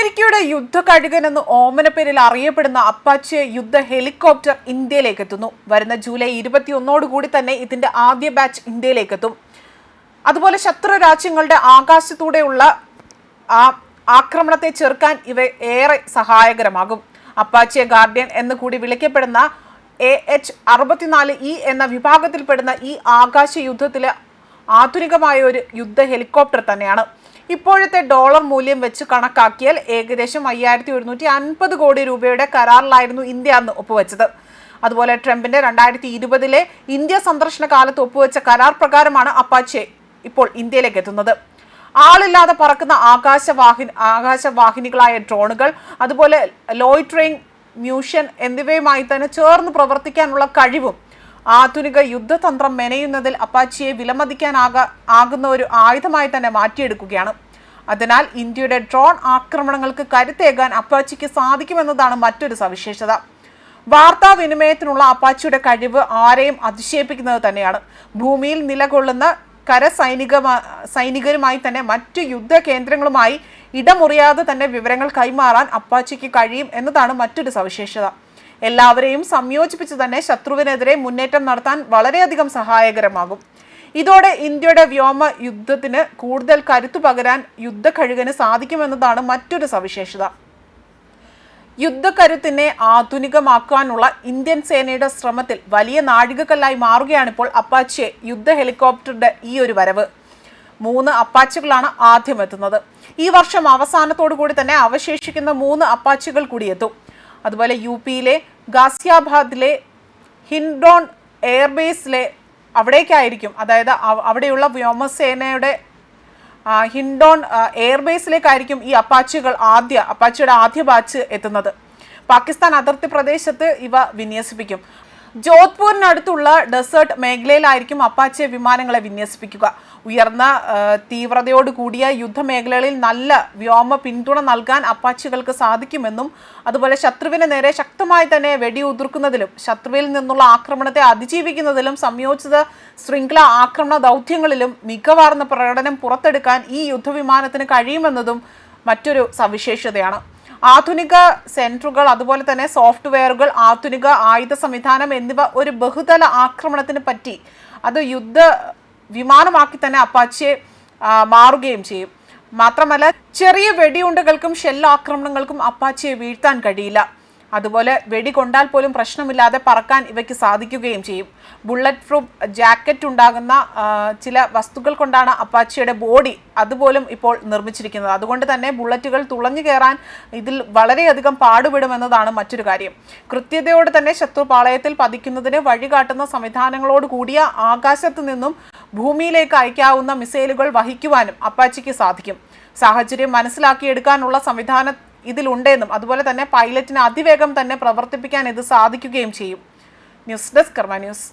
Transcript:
അമേരിക്കയുടെ യുദ്ധ കഴുകൻ എന്ന് ഓമന പേരിൽ അറിയപ്പെടുന്ന അപ്പാച്ചെ യുദ്ധ ഹെലികോപ്റ്റർ ഇന്ത്യയിലേക്ക് എത്തുന്നു വരുന്ന ജൂലൈ ഇരുപത്തിയൊന്നോട് കൂടി തന്നെ ഇതിന്റെ ആദ്യ ബാച്ച് ഇന്ത്യയിലേക്ക് എത്തും അതുപോലെ ശത്രു രാജ്യങ്ങളുടെ ആകാശത്തൂടെയുള്ള ആ ആക്രമണത്തെ ചെറുക്കാൻ ഇവ ഏറെ സഹായകരമാകും. അപ്പാച്ചെ ഗാർഡിയൻ എന്ന് കൂടി വിളിക്കപ്പെടുന്ന എ എച്ച് അറുപത്തിനാല് ഇ എന്ന വിഭാഗത്തിൽപ്പെടുന്ന ഈ ആകാശ യുദ്ധത്തിലെ ആധുനികമായ ഒരു യുദ്ധ ഹെലികോപ്റ്റർ തന്നെയാണ്. ഇപ്പോഴത്തെ ഡോളർ മൂല്യം വെച്ച് കണക്കാക്കിയാൽ ഏകദേശം അയ്യായിരത്തി ഒരുന്നൂറ്റി അൻപത് കോടി രൂപയുടെ കരാറിലായിരുന്നു ഇന്ത്യ അന്ന് ഒപ്പുവെച്ചത്. അതുപോലെ ട്രംപിന്റെ രണ്ടായിരത്തി ഇരുപതിലെ ഇന്ത്യ സന്ദർശന കാലത്ത് ഒപ്പുവെച്ച കരാർ പ്രകാരമാണ് അപ്പാച്ചെ ഇപ്പോൾ ഇന്ത്യയിലേക്ക് എത്തുന്നത്. ആളില്ലാതെ പറക്കുന്ന ആകാശവാഹി ആകാശവാഹിനികളായ ഡ്രോണുകൾ അതുപോലെ ലോയിട്രെയിൻ മ്യൂഷൻ എന്നിവയുമായി തന്നെ ചേർന്ന് പ്രവർത്തിക്കാനുള്ള കഴിവും ആധുനിക യുദ്ധതന്ത്രം മെനയുന്നതിൽ അപ്പാച്ചിയെ വിലമതിക്കാനാക ആകുന്ന ഒരു ആയുധമായി തന്നെ മാറ്റിയെടുക്കുകയാണ്. അതിനാൽ ഇന്ത്യയുടെ ഡ്രോൺ ആക്രമണങ്ങൾക്ക് കരുത്തേകാൻ അപ്പാച്ചിക്ക് സാധിക്കുമെന്നതാണ് മറ്റൊരു സവിശേഷത. വാർത്താവിനിമയത്തിനുള്ള അപ്പാച്ചിയുടെ കഴിവ് ആരെയും അതിശയിപ്പിക്കുന്നത് തന്നെയാണ്. ഭൂമിയിൽ നിലകൊള്ളുന്ന കരസൈനിക സൈനികരുമായി തന്നെ മറ്റു യുദ്ധ കേന്ദ്രങ്ങളുമായി ഇടമുറിയാതെ തന്നെ വിവരങ്ങൾ കൈമാറാൻ അപ്പാച്ചിക്ക് കഴിയും എന്നതാണ് മറ്റൊരു സവിശേഷത. എല്ലാവരെയും സംയോജിപ്പിച്ച് തന്നെ ശത്രുവിനെതിരെ മുന്നേറ്റം നടത്താൻ വളരെയധികം സഹായകരമാകും. ഇതോടെ ഇന്ത്യയുടെ വ്യോമ യുദ്ധത്തിന് കൂടുതൽ കരുത്തു പകരാൻ യുദ്ധ കഴുകന് സാധിക്കുമെന്നതാണ് മറ്റൊരു സവിശേഷത. യുദ്ധക്കരുത്തിനെ ആധുനികമാക്കാനുള്ള ഇന്ത്യൻ സേനയുടെ ശ്രമത്തിൽ വലിയ നാഴികക്കല്ലായി മാറുകയാണിപ്പോൾ അപ്പാച്ചെ യുദ്ധ ഹെലികോപ്റ്ററുടെ ഈ ഒരു വരവ്. മൂന്ന് അപ്പാച്ചുകളാണ് ആദ്യം എത്തുന്നത് ഈ വർഷം അവസാനത്തോടു കൂടി തന്നെ അവശേഷിക്കുന്ന മൂന്ന് അപ്പാച്ചുകൾ കൂടി എത്തും അതുപോലെ യു പിയിലെ ഗാസിയാബാദിലെ ഹിൻഡോൺ എയർബേസിലെ അവിടേക്കായിരിക്കും അതായത് അവിടെയുള്ള വ്യോമസേനയുടെ ഹിൻഡോൺ എയർബേസിലേക്കായിരിക്കും ഈ അപ്പാച്ചുകൾ ആദ്യ അപ്പാച്ചിയുടെ ആദ്യ ബാച്ച് എത്തുന്നത്. പാകിസ്ഥാൻ അതിർത്തി പ്രദേശത്ത് ഇവ വിന്യസിപ്പിക്കും. ജോധ്പൂരിനടുത്തുള്ള ഡെസേർട്ട് മേഖലയിലായിരിക്കും അപ്പാച്ചെ വിമാനങ്ങളെ വിന്യസിപ്പിക്കുക. ഉയർന്ന തീവ്രതയോട് കൂടിയ യുദ്ധമേഖലകളിൽ നല്ല വ്യോമ പിന്തുണ നൽകാൻ അപ്പാച്ചികൾക്ക് സാധിക്കുമെന്നും അതുപോലെ ശത്രുവിന് നേരെ ശക്തമായി തന്നെ വെടിയുതിർക്കുന്നതിലും ശത്രുവിൽ നിന്നുള്ള ആക്രമണത്തെ അതിജീവിക്കുന്നതിലും സംയോജിത ശൃംഖല ആക്രമണ ദൗത്യങ്ങളിലും മികവാർന്ന പ്രകടനം പുറത്തെടുക്കാൻ ഈ യുദ്ധവിമാനത്തിന് കഴിയുമെന്നതും മറ്റൊരു സവിശേഷതയാണ്. ആധുനിക സെന്ററുകൾ അതുപോലെ തന്നെ സോഫ്റ്റ്വെയറുകൾ ആധുനിക ആയുധ സംവിധാനം എന്നിവ ഒരു ബഹുതല ആക്രമണത്തിന് പറ്റി. അത് യുദ്ധ വിമാനമാക്കി തന്നെ അപ്പാച്ചിയെ മാറുകയും ചെയ്യും. മാത്രമല്ല ചെറിയ വെടിയുണ്ടകൾക്കും ഷെല്ലാക്രമണങ്ങൾക്കും അപ്പാച്ചിയെ വീഴ്ത്താൻ കഴിയില്ല. അതുപോലെ വെടി കൊണ്ടാൽ പോലും പ്രശ്നമില്ലാതെ പറക്കാൻ ഇവയ്ക്ക് സാധിക്കുകയും ചെയ്യും. ബുള്ളറ്റ് പ്രൂഫ് ജാക്കറ്റ് ഉണ്ടാകുന്ന ചില വസ്തുക്കൾ കൊണ്ടാണ് അപ്പാച്ചിയുടെ ബോഡി അതുപോലും ഇപ്പോൾ നിർമ്മിച്ചിരിക്കുന്നത്. അതുകൊണ്ട് തന്നെ ബുള്ളറ്റുകൾ തുളഞ്ഞു കയറാൻ ഇതിൽ വളരെയധികം പാടുപെടുമെന്നതാണ് മറ്റൊരു കാര്യം. കൃത്യതയോടെ തന്നെ ശത്രുപാളയത്തിൽ പതിക്കുന്നതിന് വഴികാട്ടുന്ന സംവിധാനങ്ങളോട് കൂടിയ ആകാശത്ത് നിന്നും ഭൂമിയിലേക്ക് അയക്കാവുന്ന മിസൈലുകൾ വഹിക്കുവാനും അപ്പാച്ചിക്ക് സാധിക്കും. സാഹചര്യം മനസ്സിലാക്കിയെടുക്കാനുള്ള സംവിധാനം ഇതിലുണ്ടെന്നും അതുപോലെ തന്നെ പൈലറ്റിന് അതിവേഗം തന്നെ പ്രവർത്തിപ്പിക്കാൻ ഇത് സാധിക്കുകയും ചെയ്യും. News desk Karma news.